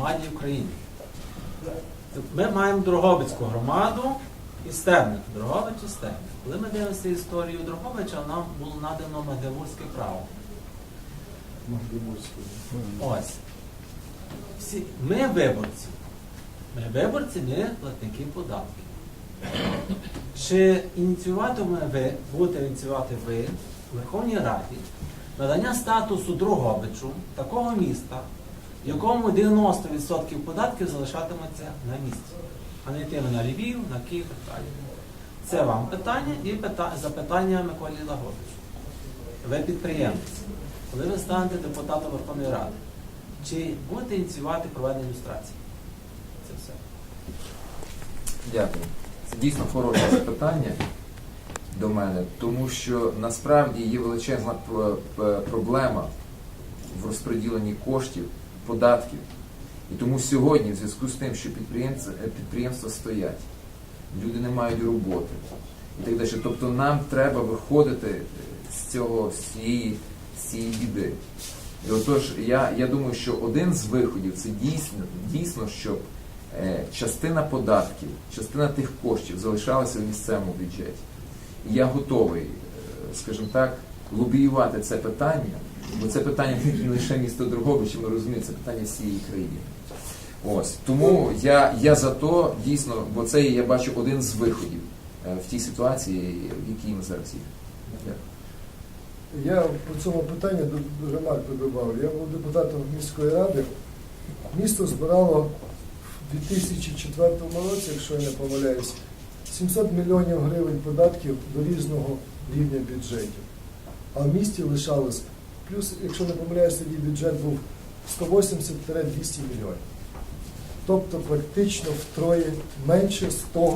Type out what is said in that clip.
громаді України. Ми маємо Дрогобицьку громаду і Стебник. Дрогобич і Стебник. Коли ми дивимося історію Дрогобича, нам було надано Магдебурзьке право. Ось. Всі, ми виборці. Ми виборці, ми платники податків. Чи ініціюватиме ви, будете ініціювати ви в Верховній Раді надання статусу Дрогобичу, такого міста, в якому 90% податків залишатиметься на місці, а не йтиме на Львів, на Київ і далі. Це вам питання і пита- запитання Миколі Лагодичу. Ви підприємець. Коли ви станете депутатом Верховної Ради, чи будете ініціювати проведення ілюстрації? Це все. Дякую. Це дійсно хороше запитання до мене, тому що насправді є величезна проблема в розподіленні коштів, податків. І тому сьогодні, в зв'язку з тим, що підприємці, е, підприємства стоять, люди не мають роботи і так далі. Тобто нам треба виходити е, з цього, з цієї, з цієї біди. І отож, я, я думаю, що один з виходів це дійсно, дійсно щоб е, частина податків, частина тих коштів залишалася в місцевому бюджеті. І я готовий, е, скажімо так, лобіювати це питання, бо це питання не лише міста Дрогобича, ми розуміємо, це питання всієї країни. Ось тому я, я за то дійсно, бо це я бачу один з виходів е, в тій ситуації, в якій ми зараз є. Я по цьому питанню до- до ремарку додав. Я був депутатом міської ради. Місто збирало в 2004 році, якщо я не помиляюсь, 700 мільйонів гривень податків до різного рівня бюджетів. А в місті лишалось, плюс, якщо не помиляюсь, тоді бюджет був 180-200 мільйонів. Тобто практично втроє менше з того.